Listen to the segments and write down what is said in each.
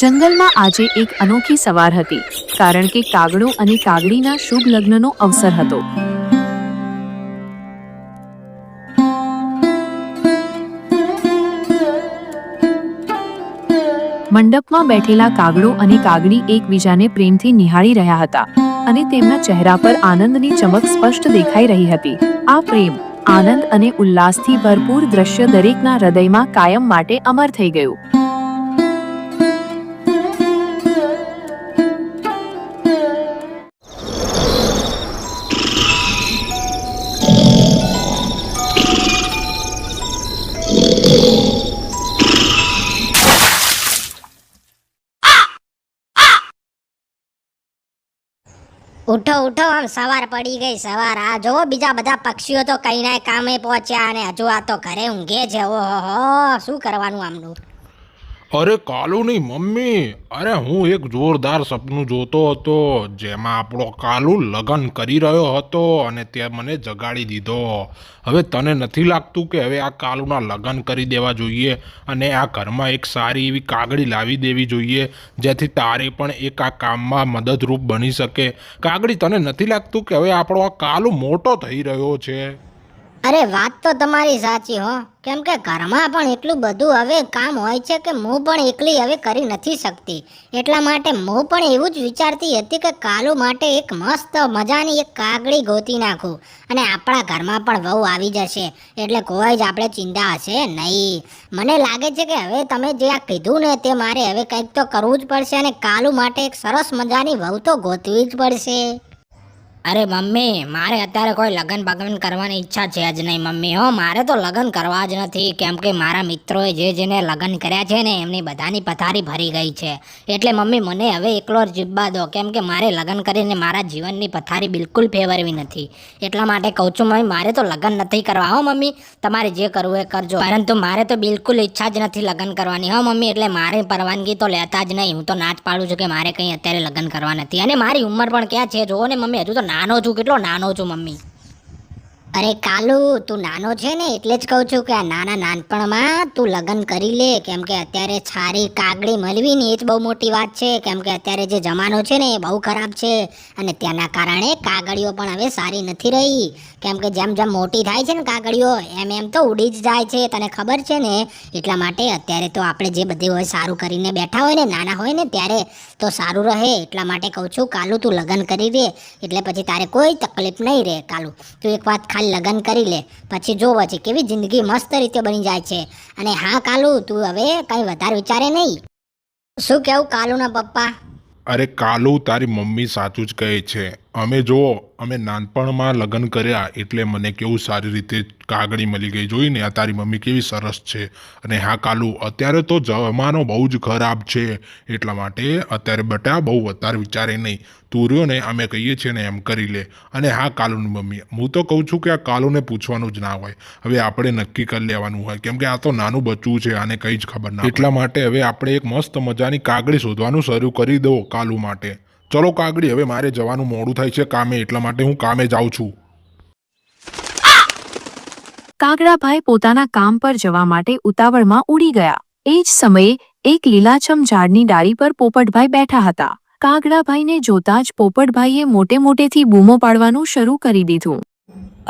જંગલમાં આજે એક અનોખી સવાર હતી, કારણ કે કાગડો અને કાગડીના શુભ લગ્નનો અવસર હતો. મંડપમાં બેઠેલા કાગડો અને કાગડી એકબીજાને પ્રેમથી નિહાળી રહ્યા હતા અને તેમના ચહેરા પર આનંદની ચમક સ્પષ્ટ દેખાઈ રહી હતી. આ પ્રેમ, આનંદ અને ઉલ્લાસથી ભરપૂર દ્રશ્ય દરેકના હૃદયમાં કાયમ માટે અમર થઈ ગયું. ઉઠો ઉઠો, આમ સવાર પડી ગઈ, સવાર. આ જોવો બીજા બધા પક્ષીઓ તો કઈ ના કામે પહોંચ્યા અને હજુ આ તો ઘરે ઊંઘે છે. ઓહો શું કરવાનું આમનું? અરે કાલુની મમ્મી. અરે હું એક જોરદાર સપનું જોતો હતો, જેમાં આપણો કાલુ લગ્ન કરી રહ્યો હતો અને તે મને જગાડી દીધો. હવે તને નથી લાગતું કે હવે આ કાલુના લગ્ન કરી દેવા જોઈએ અને આ ઘરમાં એક સારી એવી કાગડી લાવી દેવી જોઈએ, જેથી તારે પણ એક આ કામમાં મદદરૂપ બની શકે? કાગડી તને નથી લાગતું કે હવે આપણો આ કાલુ મોટો થઈ રહ્યો છે? અરે વાત તો તમારી સાચી હો. કેમ કે ઘરમાં પણ એટલું બધું હવે કામ હોય છે કે હું પણ એકલી હવે કરી નથી શકતી. એટલા માટે હું પણ એવું જ વિચારતી હતી કે કાલુ માટે એક મસ્ત મજાની એક કાગડી ગોતી નાખું અને આપણા ઘરમાં પણ વહુ આવી જશે. એટલે કોઈ જ આપણે ચિંતા હશે નહીં. મને લાગે છે કે હવે તમે જે આ કીધું ને તે મારે હવે કંઈક તો કરવું જ પડશે અને કાલુ માટે એક સરસ મજાની વહુ તો ગોતવી જ પડશે. અરે મમ્મી, મારે અત્યારે કોઈ લગ્ન બગન કરવાની ઈચ્છા છે જ નહીં મમ્મી, હો. મારે તો લગ્ન કરવા જ નથી, કેમ કે મારા મિત્રોએ જે જેને લગ્ન કર્યા છે ને, એમની બધાની પથારી ભરી ગઈ છે. એટલે મમ્મી, મને હવે એકલો જીવવા દો, કેમ કે મારે લગ્ન કરીને મારા જીવનની પથારી બિલકુલ ફેવરવી નથી. એટલા માટે કહું છું મમ્મી, મારે તો લગ્ન નથી કરવા, હો મમ્મી. તમારે જે કરવું એ કરજો. પરંતુ મારે તો બિલકુલ ઈચ્છા જ નથી લગ્ન કરવાની, હો મમ્મી. એટલે મારે પરવાનગી તો લેતા જ નહીં. હું તો નાચ પાડું છું કે મારે કંઈ અત્યારે લગ્ન કરવા નથી. અને મારી ઉંમર પણ ક્યાં છે? જુઓ ને મમ્મી, હજુ તો નાનો છું? કેટલો નાનો છું, મમ્મી? અરે કાલુ, તું નાનો છે ને, એટલે જ કહું છું કે આ નાના નાનપણમાં તું લગ્ન કરી લે. કેમ કે અત્યારે છારી કાગડી મળવી ને, એ જ બહુ મોટી વાત છે. કેમ કે અત્યારે જે જમાનો છે ને, એ બહુ ખરાબ છે. અને તેના કારણે કાગળીઓ પણ હવે સારી નથી રહી. કેમ કે જેમ જેમ મોટી થાય છે ને કાગડીઓ એમ એમ તો ઉડી જ જાય છે. તને ખબર છે ને, એટલા માટે અત્યારે તો આપણે જે બધી હોય સારું કરીને બેઠા હોય ને, નાના હોય ને, ત્યારે તો સારું રહે. એટલા માટે કહું છું, કાલું તું લગ્ન કરી દે. એટલે પછી તારે કોઈ તકલીફ નહીં રહે, કાલુ. તું એક વાત ખાલી લગ્ન કરી લે. પછી જો પછી કેવી જિંદગી મસ્ત રીતે બની જાય છે. અને હા, કાલુ, તું હવે કંઈ વધારે વિચારે નહીં. શું કેવું કાલુના પપ્પા? અરે કાલુ, તારી મમ્મી સાચું જ કહે છે. અમે જો અમે નાનપણમાં લગ્ન કર્યા એટલે મને કેવું સારી રીતે કાગડી મળી ગઈ. જોઈને આ તારી મમ્મી કેવી સરસ છે. અને હા કાલુ અત્યારે તો જમાનો બહુ જ ખરાબ છે. એટલા માટે અત્યારે બટા બહુ વધારે વિચારે નહીં. તું રહ્યો ને અમે કહીએ છીએ ને એમ કરી લે. અને હા કાલુની મમ્મી હું તો કહું છું કે આ કાલુને પૂછવાનું જ ના હોય. હવે આપણે નક્કી કરી લેવાનું હોય. કેમ કે આ તો નાનું બચ્ચું છે આને કંઈ જ ખબર ના એટલા માટે હવે આપણે એક મસ્ત મજાની કાગડી શોધવાનું શરૂ કરી દો કાલુ માટે. ચલો કાગડી હવે મારે જવાનું મોડું થાય છે કામે એટલા માટે હું કામે જાઉં છું. કાગડાભાઈ પોતાના કામ પર જવા માટે ઉતાવળમાં ઉડી ગયા. એ જ સમયે એક લીલાછમ ઝાડની ડાળી પર પોપટભાઈ બેઠા હતા. કાગડાભાઈને જોતા જ પોપટભાઈએ મોટે મોટેથી બૂમો પાડવાનું શરૂ કરી દીધું.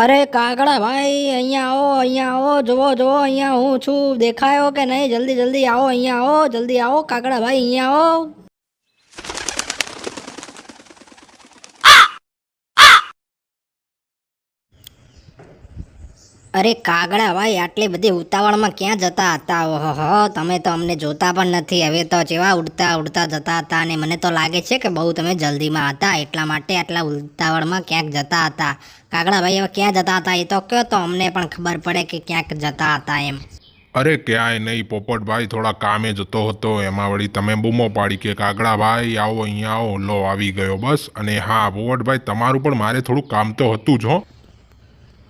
અરે કાગડાભાઈ અહીંયા આવો અહીંયા આવો જુઓ જુઓ અહીંયા હું છું. દેખાયો કે નહીં? જલ્દી જલ્દી આવો અહીંયા આવો જલ્દી આવો કાગડાભાઈ અહીંયા આવો. અરે કાગડા ભાઈ, આટલી બધી ઉતાવળમાં ક્યાં જતા હતા? ઓહો તમે તો અમને જોતા પણ નથી. હવે તો જેવા ઉડતા ઉડતા જતા હતા અને મને તો લાગે છે કે બહુ તમે જલ્દીમાં હતા. એટલા માટે આટલા ઉતાવળમાં ક્યાંક જતા હતા. કાગડા ભાઈ, હવે ક્યાં જતા હતા એ તો કહો તો અમને પણ ખબર પડે કે ક્યાંક જતા હતા એમ. અરે ક્યાંય નહીં પોપટભાઈ થોડા કામે જતો હતો. એમાં વળી તમે બૂમો પાડી કે કાગડાભાઈ આવો, અહીંયા આવો. લો, આવી ગયો બસ. અને હા પોપટભાઈ તમારું પણ મારે થોડું કામ તો હતું જ, હો.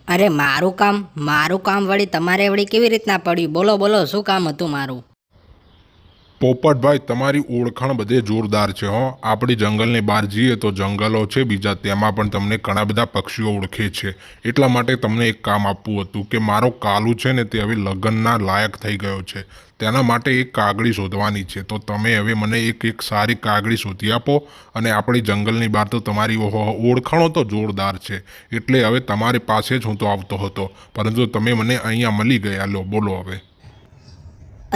અરે મારું કામ મારું કામ વળી તમારે વળી કેવી રીતના પડ્યું? બોલો બોલો, શું કામ હતું મારું? પોપટભાઈ, તમારી ઓળખાણ બધે જોરદાર છે, હો. આપણી જંગલની બહાર જઈએ તો જંગલો છે, બીજા તેમાં પણ તમને ઘણા બધા પક્ષીઓ ઓળખે છે. એટલા માટે તમને એક કામ આપવું હતું કે મારો કાલુ છે ને તે હવે લગ્નના લાયક થઈ ગયો છે. તેના માટે એક કાગડી શોધવાની છે. તો તમે હવે મને એક એક સારી કાગડી શોધી આપો અને આપણી જંગલની બહાર તો તમારી ઓળખાણો તો જોરદાર છે. એટલે હવે તમારી પાસે જ હું તો આવતો હતો. પરંતુ તમે મને અહીંયા મળી ગયા. લો, બોલો હવે.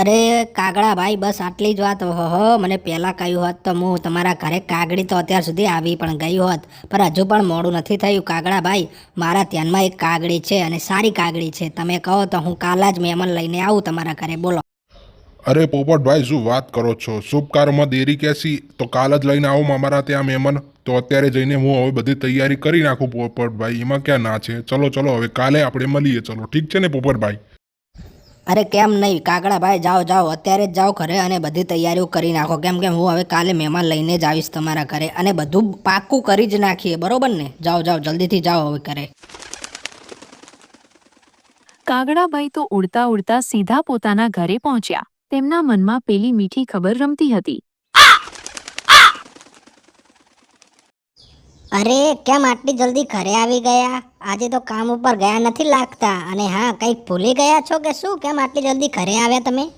અરે કાગડા ભાઈ બસ આટલી જ વાત. હો, મને પહેલાં કહ્યું હોત તો હું તમારા ઘરે કાગડી તો અત્યાર સુધી આવી પણ ગઈ હોત. પણ હજુ પણ મોડું નથી થયું. કાગડા ભાઈ મારા ધ્યાનમાં એક કાગડી છે અને સારી કાગડી છે. તમે કહો તો હું કાલા જ મહેમાન લઈને આવું તમારા ઘરે. બોલો. અરે પોપટભાઈ, શું વાત કરો છો? શુભ કાર્યમાં દેરી કેસી? તો કાલ જ લઈને આવું અમારા ત્યાં મહેમાન? તો અત્યારે જઈને હું હવે બધી તૈયારી કરી નાખું પોપટભાઈ. એમાં ક્યાં ના છે? ચલો ચલો, હવે કાલે આપણે મળીએ. ચલો, ઠીક છે ને પોપટભાઈ? અરે કેમ નહીં? કાગડા ભાઈ જાઓ જાઓ. અત્યારે જ જાઓ ઘરે અને બધી તૈયારીઓ કરી નાખો. કેમ કે હું હવે કાલે મહેમાન લઈને જ આવીશ તમારા ઘરે અને બધું પાક્કું કરી જ નાખીએ. બરોબર ને? જાઓ જાઓ. જલ્દીથી જાઓ હવે ઘરે. કાગડાભાઈ તો ઉડતા ઉડતા સીધા પોતાના ઘરે પહોંચ્યા. તેમના મનમાં પેલી મીઠી ખબર રમતી હતી. અરે, કેમ આટલી જલ્દી ઘરે આવી ગયા? આજે તો કામ ઉપર ગયા નથી લાગતા. અને હા, કંઈક ભૂલી ગયા છો કે શું? કેમ આટલી જલ્દી ઘરે આવ્યા તમે?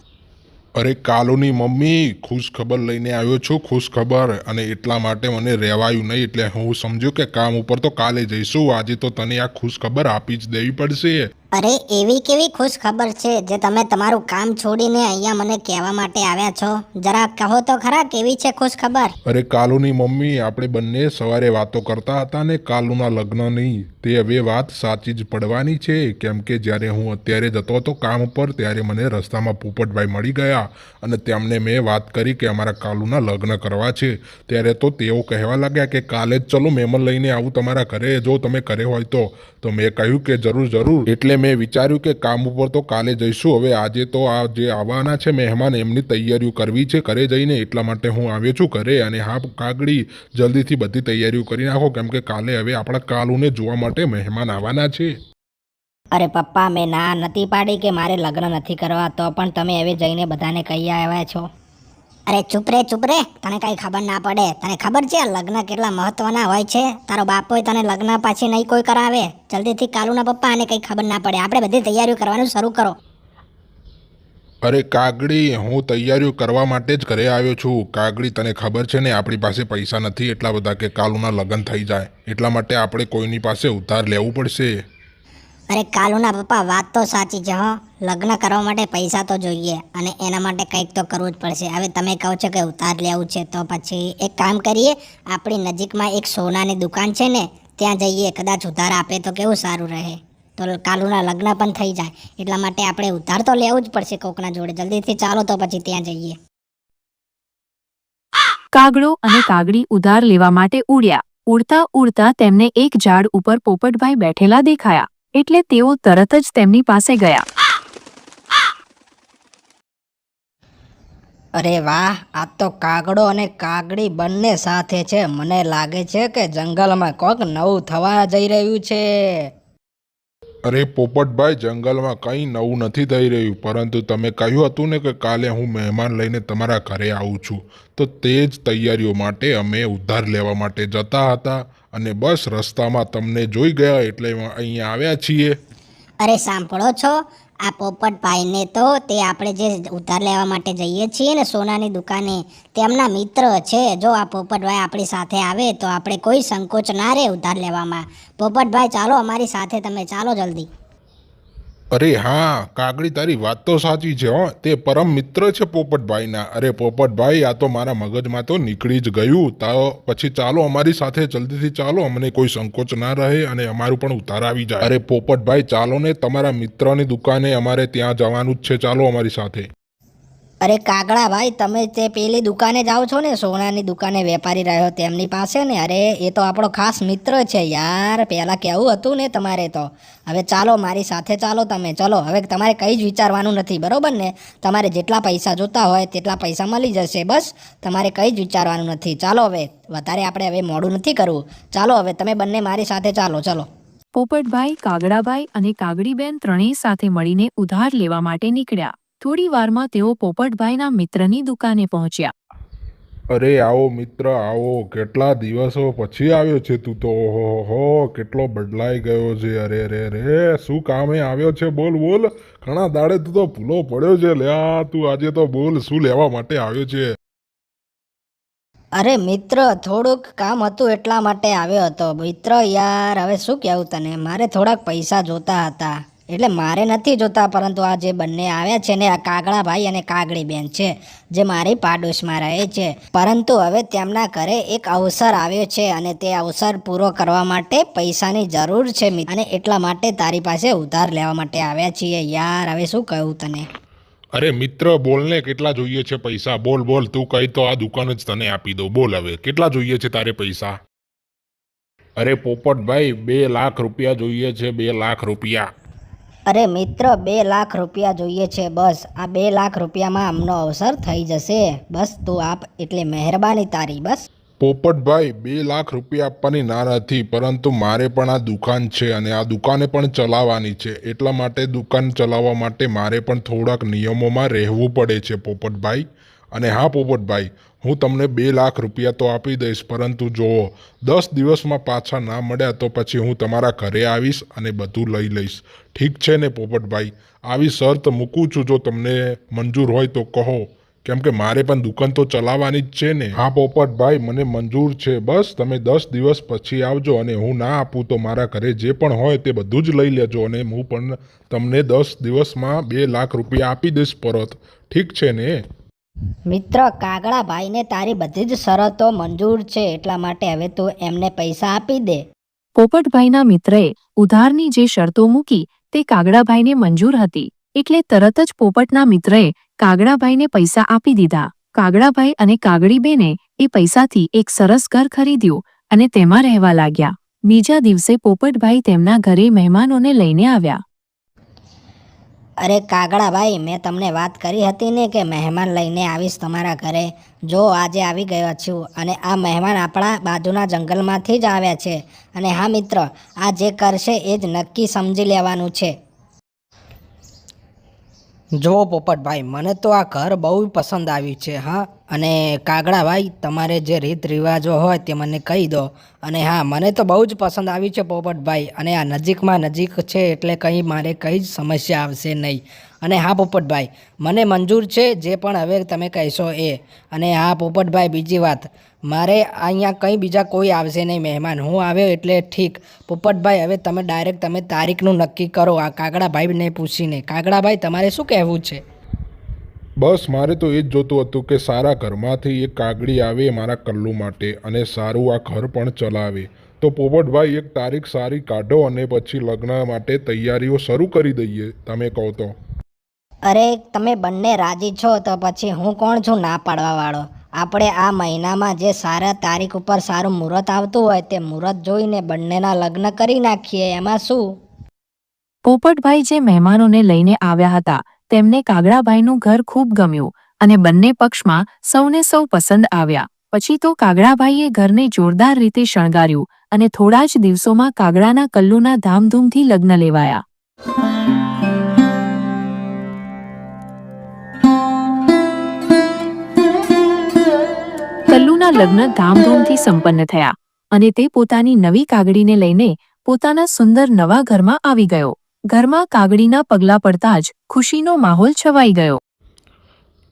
અરે, કાલુની મમ્મી ખુશ ખબર લઈને આવ્યો છું ખુશ ખબર અને એટલા માટે મને રહેવાયું નહીં, એટલે હું સમજ્યો કે કામ ઉપર તો કાલે જઈશું. આજે તો તને આ ખુશ ખબર આપી જ દેવી પડશે. અરે, એવી કેવી ખુશ ખબર છે જે તમે તમારું કામ છોડીને અહીંયા મને કહેવા માટે આવ્યા છો? જરા કહો તો ખરા કેવી છે ખુશ ખબર? અરે, કાલુની મમ્મી, આપણે બંને સવારે વાતો કરતા હતા ને કાલુના લગ્નની. તે હવે વાત સાચી જ પડવાની છે. કેમ કે જ્યારે હું અત્યારે જતો હતો કામ ઉપર ત્યારે મને રસ્તામાં પોપટભાઈ મળી ગયા અને તેમને મેં વાત કરી કે અમારા કાલુના લગ્ન કરવા છે. ત્યારે તો તેઓ કહેવા લાગ્યા કે કાલે જ ચલો મહેમાન લઈને આવું તમારા ઘરે. જો તમે ઘરે હોય તો. તો મેં કહ્યું કે જરૂર જરૂર. એટલે મેં વિચાર્યું કે કામ ઉપર તો કાલે જઈશું. હવે આજે તો આ જે આવવાના છે મહેમાન, એમની તૈયારીઓ કરવી છે. ઘરે જઈને એટલા માટે હું આવ્યો છું ઘરે અને હા કાગડી જલ્દીથી બધી તૈયારીઓ કરી નાખો. કેમ કે કાલે હવે આપણા કાલુને જોવા માટે મહેમાન આવવાના છે. અરે પપ્પા, મેં ના નથી પાડી કે મારે લગ્ન નથી કરવા. તો પણ તમે હવે જઈને બધાને કહી આવ્યા છો. અરે ચૂપ રે ચૂપ રે. તને કઈ ખબર ના પડે. તને ખબર છે, લગ્ન કેટલા મહત્વના હોય છે? તારો બાપોય તને લગ્ન પાછી નહીં કોઈ કરાવે. જલ્દીથી કાલુના પપ્પા આને કઈ ખબર ના પડે. આપણે બધી તૈયારીઓ કરવાનું શરૂ કરો. અરે કાગડી, હું તૈયારીઓ કરવા માટે જ ઘરે આવ્યો છું. કાગડી, તને ખબર છે ને, આપણી પાસે પૈસા નથી એટલા બધા કે કાલુના લગ્ન થઈ જાય. એટલા માટે આપણે કોઈની પાસે ઉધાર લેવું પડશે. અરે કાલુના પપ્પા, વાત તો સાચી છે હો. લગ્ન કરવા માટે પૈસા તો જોઈએ અને એના માટે કંઈક તો કરવું જ પડશે. હવે તમે કહો છો કે ઉતાર લેવું છે, તો પછી એક કામ કરીએ. આપણી નજીકમાં એક સોનાની દુકાન છે ને, ત્યાં જઈએ. કદાચ ઉધાર આપે તો કેવું સારું રહે. તો કાલુના લગ્ન પણ થઈ જાય. એટલા માટે આપણે ઉધાર તો લેવું જ પડશે કોકના જોડે. જલ્દીથી ચાલો તો પછી ત્યાં જઈએ. કાગડો અને કાગડી ઉધાર લેવા માટે ઉડ્યા. ઉડતા ઉડતા તેમને એક ઝાડ ઉપર પોપટભાઈ બેઠેલા દેખાયા. એટલે તેઓ તરત જ તેમની પાસે ગયા. અરે વાહ, આ તો કાગડો અને કાગડી બંને સાથે છે. મને લાગે છે કે જંગલમાં કોક નવું થવા જઈ રહ્યું છે. અરે પોપટભાઈ, જંગલમાં કંઈ નવું નથી થઈ રહ્યું. પરંતુ તમે કહ્યું હતું ને કે કાલે હું મહેમાન લઈને તમારા ઘરે આવું છું. તો તે જ તૈયારીઓ માટે અમે ઉધાર લેવા માટે જતા હતા અને બસ રસ્તામાં તમને જોઈ ગયા એટલે અહીંયા આવ્યા છીએ. અરે સાંભળો છો આ પોપટભાઈને તો તે આપણે જે ઉધાર લેવા માટે જઈએ છીએ ને સોનાની દુકાને, તેમના મિત્ર છે. જો આ પોપટભાઈ આપણી સાથે આવે તો આપણે કોઈ સંકોચ ના રહે ઉધાર લેવામાં. પોપટભાઈ ચાલો અમારી સાથે તમે ચાલો જલ્દી. અરે હા કાગડી તારી વાત તો સાચી છે, હો. તે પરમ મિત્ર છે પોપટભાઈના. અરે પોપટભાઈ, આ તો મારા મગજમાં તો નીકળી જ ગયું. તો પછી ચાલો અમારી સાથે જલ્દીથી ચાલો, અમને કોઈ સંકોચ ના રહે અને અમારું પણ ઉતાર આવી જાય. અરે પોપટભાઈ, ચાલો ને તમારા મિત્રની દુકાને અમારે ત્યાં જવાનું જ છે. ચાલો અમારી સાથે. અરે કાગડા ભાઈ, તમે તે પેલી દુકાને જાઓ છો ને, સોનાની દુકાને વેપારી રહ્યો તેમની પાસે ને, અરે એ તો આપણો ખાસ મિત્ર છે યાર પહેલાં કેવું હતું ને તમારે તો. હવે ચાલો, મારી સાથે ચાલો તમે, ચલો, હવે તમારે કંઈ જ વિચારવાનું નથી, બરાબર ને? તમારે જેટલા પૈસા જોતા હોય તેટલા પૈસા મળી જશે, બસ. તમારે કંઈ જ વિચારવાનું નથી. ચાલો હવે, વધારે આપણે હવે મોડું નથી કરવું. ચાલો હવે, તમે બંને મારી સાથે ચાલો, ચલો. પોપટભાઈ, કાગડાભાઈ અને કાગડીબેન ત્રણેય સાથે મળીને ઉધાર લેવા માટે નીકળ્યા. થોડી વારમાં તેઓ પોપટભાઈના મિત્રની દુકાને પહોંચ્યા. અરે આવો મિત્ર આવો. કેટલા દિવસો પછી આવ્યો છે તું તો? હો કેટલો બદલાઈ ગયો છે. અરે રે રે શું કામે આવ્યો છે? બોલ બોલ. ઘણા દાડે તું તો ભૂલો પડ્યો છે. લ્યા તું આજે તો બોલ શું લેવા માટે આવ્યો છે? અરે મિત્ર થોડુંક કામ હતું એટલા માટે આવ્યો હતો. મિત્ર યાર હવે શું કહેવું તને? મારે થોડાક પૈસા જોતા હતા. એટલે મારે નથી જોતા, પરંતુ આ જે બંને આવ્યા છે ને, આ કાગડાભાઈ અને કાગડી બેન છે, જે મારી પાડોશમાં રહે છે. પરંતુ હવે તેમના ઘરે એક અવસર આવ્યો છે અને તે અવસર પૂરો કરવા માટે પૈસાની જરૂર છે. અને એટલા માટે તારી પાસે ઉધાર લેવા માટે આવ્યા છીએ. યાર, હવે શું કહું તને? અરે મિત્ર, બોલને કેટલા જોઈએ છે પૈસા? બોલ બોલ, તું કહી તો આ દુકાન જ તને આપી દઉં. બોલ હવે, કેટલા જોઈએ છે તારે પૈસા? અરે પોપટભાઈ, બે લાખ રૂપિયા જોઈએ છે, બે લાખ રૂપિયા. અરે મિત્ર, બે લાખ રૂપિયા જોઈએ છે, બસ. આ બે લાખ રૂપિયામાં આમનો અવસર થઈ જશે. બસ તું આપ એટલે મહેરબાની તારી, બસ. પોપટભાઈ, બે લાખ રૂપિયા આપવાની ના નથી, પરંતુ મારે પણ આ દુકાન છે અને આ દુકાને પણ ચલાવવાની છે. એટલા માટે દુકાન ચલાવવા માટે મારે પણ થોડાક નિયમોમાં રહેવું પડે છે, પોપટભાઈ. અને હા, પોપટભાઈ હું તમને બે લાખ રૂપિયા તો આપી દઈશ, પરંતુ જુઓ દસ દિવસમાં પાછા ના મળ્યા તો પછી હું તમારા ઘરે આવીશ અને બધું લઈ લઈશ. ઠીક છે ને પોપટભાઈ? આવી શરત મૂકું છું જો તમને મંજૂર હોય તો કહો. કેમ કે મારે પણ દુકાન તો ચલાવવાની જ છે ને. હા પોપટભાઈ, મને મંજૂર છે. બસ, તમે દસ દિવસ પછી આવજો અને હું ના આપું તો મારા ઘરે જે પણ હોય તે બધું જ લઈ લેજો અને હું પણ તમને દસ દિવસમાં બે લાખ રૂપિયા આપી દઈશ પરત. ઠીક છે ને? મિત્ર કાગડાભાઈને તારી બધી જ શરતો મંજૂર છે, એટલા માટે હવે તું એમને પૈસા આપી દે. પોપટભાઈના મિત્રએ ઉધારની જે શરતો મૂકી તે કાગડાભાઈને મંજૂર હતી, એટલે તરત જ પોપટના મિત્રએ કાગડાભાઈને પૈસા આપી દીધા. કાગડાભાઈ અને કાગડીબેને એ પૈસાથી એક સરસ ઘર ખરીદ્યું અને તેમાં રહેવા લાગ્યા. બીજા દિવસે પોપટભાઈ તેમના ઘરે મહેમાનોને લઈને આવ્યા. અરે કાગડાભાઈ મેં તમને વાત કરી હતી ને કે મહેમાન લઈને આવીશ તમારા ઘરે. જો આજે આવી ગયો છું અને આ મહેમાન આપણા બાજુના જંગલમાંથી જ આવ્યા છે. અને હા મિત્ર, આ જે કરશે એ જ નક્કી સમજી લેવાનું છે. જુઓ પોપટભાઈ, મને તો આ ઘર બહુ પસંદ આવ્યું છે, હા. અને કાગડાભાઈ તમારે જે રીત રિવાજો હોય તે મને કહી દો. અને હા, મને તો બહુ જ પસંદ આવી છે પોપટભાઈ અને આ નજીકમાં નજીક છે એટલે કંઈ મારે કંઈ જ સમસ્યા આવશે નહીં. અને હા પોપટભાઈ મને મંજૂર છે જે પણ હવે તમે કહેશો એ. અને હા પોપટભાઈ બીજી વાત, મારે અહીંયા કંઈ બીજા કોઈ આવશે નહીં મહેમાન. હું આવ્યો એટલે ઠીક. પોપટભાઈ હવે તમે ડાયરેક્ટ તમે તારીખનું નક્કી કરો આ કાગડાભાઈને પૂછીને. કાગડાભાઈ તમારે શું કહેવું છે? બસ મારે તો એ જ જોતું હતું કે સારા ઘરમાંથી એક કાગડી આવે મારા કલ્લુ માટે અને સારું આ ઘર પણ ચલાવે. તો પોપટભાઈ એક તારીખ સારી કાઢો અને પછી લગ્ન માટે તૈયારીઓ શરૂ કરી દઈએ. તમે કહો તો. અરે તમે બંને રાજી છો તો પછી હું કોણ છું ના પાડવાવાળો આપણે આ મહિનામાં જે સારા તારીખ ઉપર સારું મુહૂર્ત આવતું હોય તે મુહૂર્ત જોઈને બંનેના લગ્ન કરી નાખીએ. એમાં શું? પોપટભાઈ જે મહેમાનોને લઈને આવ્યા હતા તેમને કાગડાભાઈનું ઘર ખૂબ ગમ્યું અને બંને પક્ષમાં સૌને સૌ પસંદ આવ્યા. પછી તો કાગડાભાઈએ ઘરને જોરદાર રીતે શણગાર્યું અને થોડા જ દિવસોમાં કાગડાના કલ્લુના ધામધૂમથી લગ્ન લેવાયા. કલ્લુના લગ્ન ધામધૂમથી સંપન્ન થયા અને તે પોતાની નવી કાગડીને લઈને પોતાના સુંદર નવા ઘરમાં આવી ગયો. ઘરમાં કાગડીના પગલા પડતા જ ખુશીનો માહોલ છવાઈ ગયો.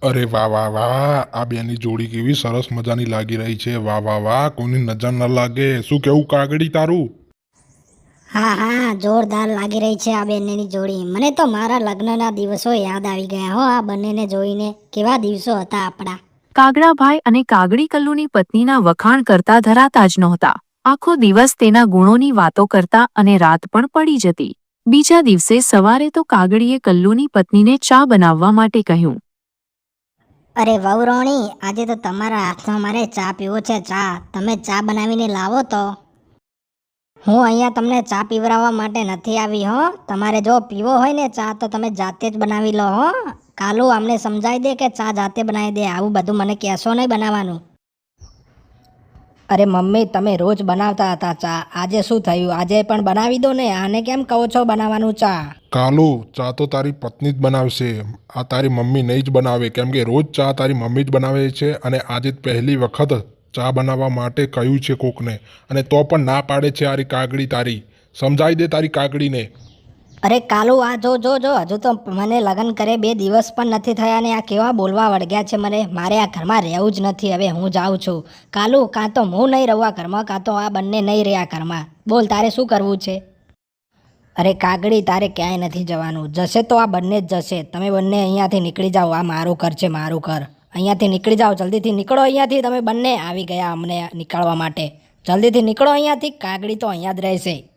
અરે વાહ વાહ વાહ આ બેની જોડી કેવી સરસ મજાની લાગી રહી છે. વાહ વાહ વાહ કોની નજર ન લાગે. શું કેવું કાગડી તારું? હા હા જોરદાર લાગી રહી છે આ બંનેની જોડી. મને તો મારા લગ્નના દિવસો યાદ આવી ગયા હો. આ બંનેને જોઈને કેવા દિવસો હતા આપણા. કાગડાભાઈ અને કાગડી કલ્લુની પત્નીના વખાણ કરતા ધરાતા જ નહોતા. આખો દિવસ તેના ગુણોની વાતો કરતા અને રાત પણ પડી જતી. બીજા દિવસે સવારે તો કાગડીએ કલ્લુની પત્નીને ચા બનાવવા માટે કહ્યું. અરે વહુરોણી આજે તો તમારા હાથમાં મારે ચા પીવો છે, ચા. તમે ચા બનાવીને લાવો તો. હું અહીંયા તમને ચા પીવડાવવા માટે નથી આવી, હો. તમારે જો પીવો હોય ને ચા, તો તમે જાતે જ બનાવી લો, હો. કાલુ અમને સમજાવી દે કે ચા જાતે બનાવી દે. આવું બધું મને કહેશો નહીં બનાવવાનું. અરે મમ્મી, તમે રોજ બનાવતા હતા ચા. આજે શું થયું? આજે પણ બનાવી દો ને. આને કેમ કહો છો બનાવવાનું ચા? કાલુ, ચા તો તારી પત્ની જ બનાવશે. આ તારી મમ્મી નહીં જ બનાવે. કેમ કે રોજ ચા તારી મમ્મી જ બનાવે છે અને આજે પહેલી વખત ચા બનાવવા માટે કહ્યું છે કોકને. અને તો પણ ના પાડે છે આરી કાગડી તારી. સમજાવી દે તારી કાગડીને અરે કાલુ, આ જો જો જો, હજુ તો મને લગ્ન કરે બે દિવસ પણ નથી થયા ને આ કેવા બોલવા વળગ્યા છે મને. મારે આ ઘરમાં રહેવું જ નથી, હવે હું જાઉં છું. કાલુ, કાં તો હું નહીં રહું આ ઘરમાં, કાં તો આ બંને નહીં રહ્યા ઘરમાં. બોલ, તારે શું કરવું છે? અરે કાગડી તારે ક્યાંય નથી જવાનું. જશે તો આ બંને જ જશે. તમે બંને અહીંયાથી નીકળી જાઓ, આ મારું ઘર છે મારું ઘર. અહીંયાથી નીકળી જાઓ, જલ્દીથી નીકળો અહીંયાથી. તમે બંને આવી ગયા અમને નીકળવા માટે. જલ્દીથી નીકળો અહીંયાથી. કાગડી તો અહીંયા જ રહેશે.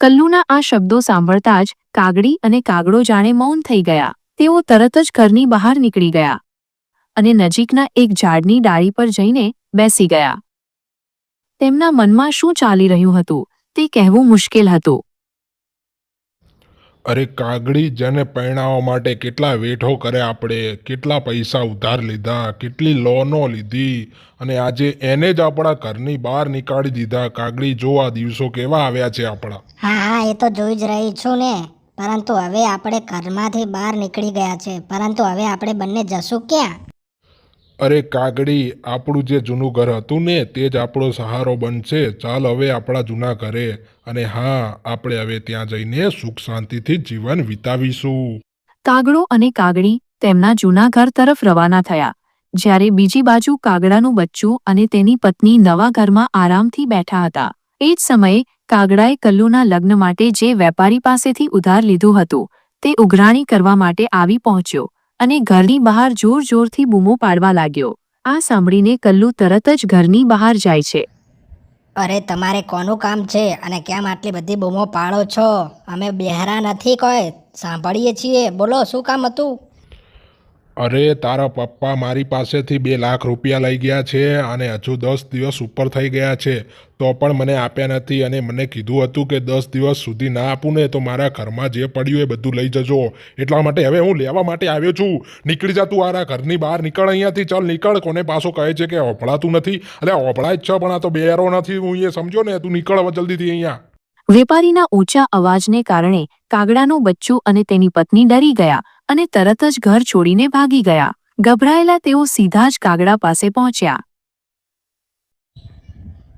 કલ્લુના આ શબ્દો સાંભળતા જ કાગડી અને કાગડો જાણે મૌન થઈ ગયા. તેઓ તરત જ ઘરની બહાર નીકળી ગયા અને નજીકના એક ઝાડની ડાળી પર જઈને બેસી ગયા. તેમના મનમાં શું ચાલી રહ્યું હતું તે કહેવું મુશ્કેલ હતું. અરે કાગડી જેને પરણાવવા માટે કેટલા વેઠો કરે આપણે કેટલા પૈસા ઉધાર લીધા કેટલી લોનો લીધી અને આજે એને જ આપણા ઘરની બહાર નીકાળી દીધા. કાગડી જો આ દિવસો કેવા આવ્યા છે આપણા? હા હા એ તો જોઈ જ રહી છું ને. પરંતુ હવે આપણે ઘરમાંથી બહાર નીકળી ગયા છે. પરંતુ હવે આપણે બંને જશું ક્યાં? અરે કાગડી આપણું જે જૂનું ઘર હતું ને તે જ આપણો સહારો બનશે. ચાલ હવે આપણા જૂના ઘરે. અને હા, આપણે હવે ત્યાં જઈને સુખ શાંતિથી જીવન વિતાવીશું. કાગડો અને કાગડી તેમના જૂના ઘર તરફ રવાના થયા. જ્યારે બીજી બાજુ કાગડાનું બચ્ચું અને તેની પત્ની નવા ઘરમાં આરામથી બેઠા હતા. એ જ સમયે કાગડાએ કલ્લુના લગ્ન માટે જે વેપારી પાસેથી ઉધાર લીધું હતું, તે ઉઘરાણી કરવા માટે આવી પહોંચ્યો અને ઘરની બહાર જોર જોરથી બૂમો પાડવા લાગ્યો. આ સાંભળીને કલ્લુ તરત જ ઘરની બહાર જાય છે. અરે તમારે કોનું કામ છે અને કેમ આટલી બધી બૂમો પાડો છો? અમે બહેરા નથી કોઈ. સાંભળીએ છીએ. બોલો, શું કામ હતું? અરે, તારા પપ્પા મારી પાસેથી બે લાખ રૂપિયા લઈ ગયા છે અને હજુ દસ દિવસ ઉપર થઈ ગયા છે. તો પણ મને આપ્યા નથી અને મને કીધું હતું કે દસ દિવસ સુધી ના આપું ને તો મારા ઘરમાં જે પડ્યું એ બધું લઈ જજો. એટલા માટે હવે હું લેવા માટે આવ્યો છું. નીકળી જા તું આરા ઘરની બહાર. નીકળ અહીંયાથી ચાલ, નીકળ. કોને પાછો કહે છે કે હોભળાતું નથી. એટલે હોભળાય જ છે પણ આ તો બેરો નથી. હું એ સમજો ને, તું નીકળ જલ્દીથી અહીંયા. વેપારીના ઊંચા અવાજને કારણે કાગડાનું બચ્ચું અને તેની પત્ની ડરી ગયા અને તરત જ ઘર છોડીને ભાગી ગયા. ગભરાયેલા તેઓ સીધા જ કાગડા પાસે પહોંચ્યા.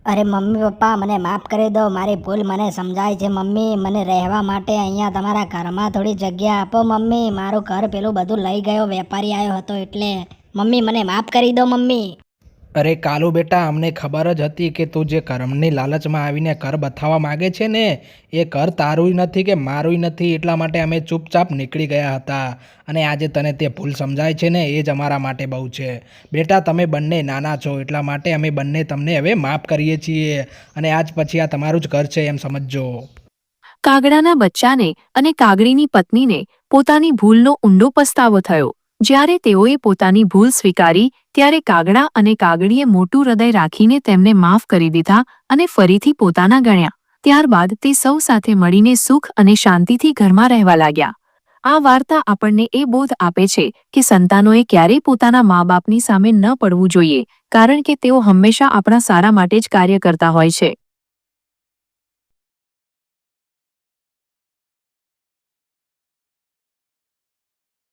અરે મમ્મી પપ્પા, મને માફ કરી દો. મારી ભૂલ મને સમજાય છે મમ્મી. મને રહેવા માટે અહીંયા તમારા ઘરમાં થોડી જગ્યા આપો મમ્મી. મારું ઘર પેલું બધું લઈ ગયો. વેપારી આવ્યો હતો એટલે. મમ્મી, મને માફ કરી દો મમ્મી. અરે કાલુ બેટા, અમને ખબર જ હતી કે તું જે કર્મની લાલચમાં આવીને કર બતાવવા માગે છે ને, એ કર તારું નથી કે મારું નથી, એટલા માટે અમે ચૂપચાપ નીકળી ગયા હતા. અને આજે તને તે ભૂલ સમજાય છે ને, એ જ અમારા માટે બહુ છે. બેટા, તમે બંને નાના છો, એટલા માટે અમે બંને તમને હવે માફ કરીએ છીએ. અને આજ પછી આ તમારું જ ઘર છે, એમ સમજજો. કાગડાના બચ્ચાને અને કાગડીની પત્નીને પોતાની ભૂલનો ઊંડો પસ્તાવો થયો. જ્યારે તેઓએ પોતાની ભૂલ સ્વીકારી ત્યારે કાગડા અને કાગડીએ મોટું હૃદય રાખીને તેમને માફ કરી દીધા અને ફરીથી પોતાના ગણ્યા. ત્યારબાદ તે સૌ સાથે મળીને સુખ અને શાંતિથી ઘરમાં રહેવા લાગ્યા. આ વાર્તા આપણને એ બોધ આપે છે કે સંતાનોએ ક્યારેય પોતાના મા બાપની સામે ન પડવું જોઈએ, કારણ કે તેઓ હંમેશા આપણા સારા માટે જ કાર્ય કરતા હોય છે.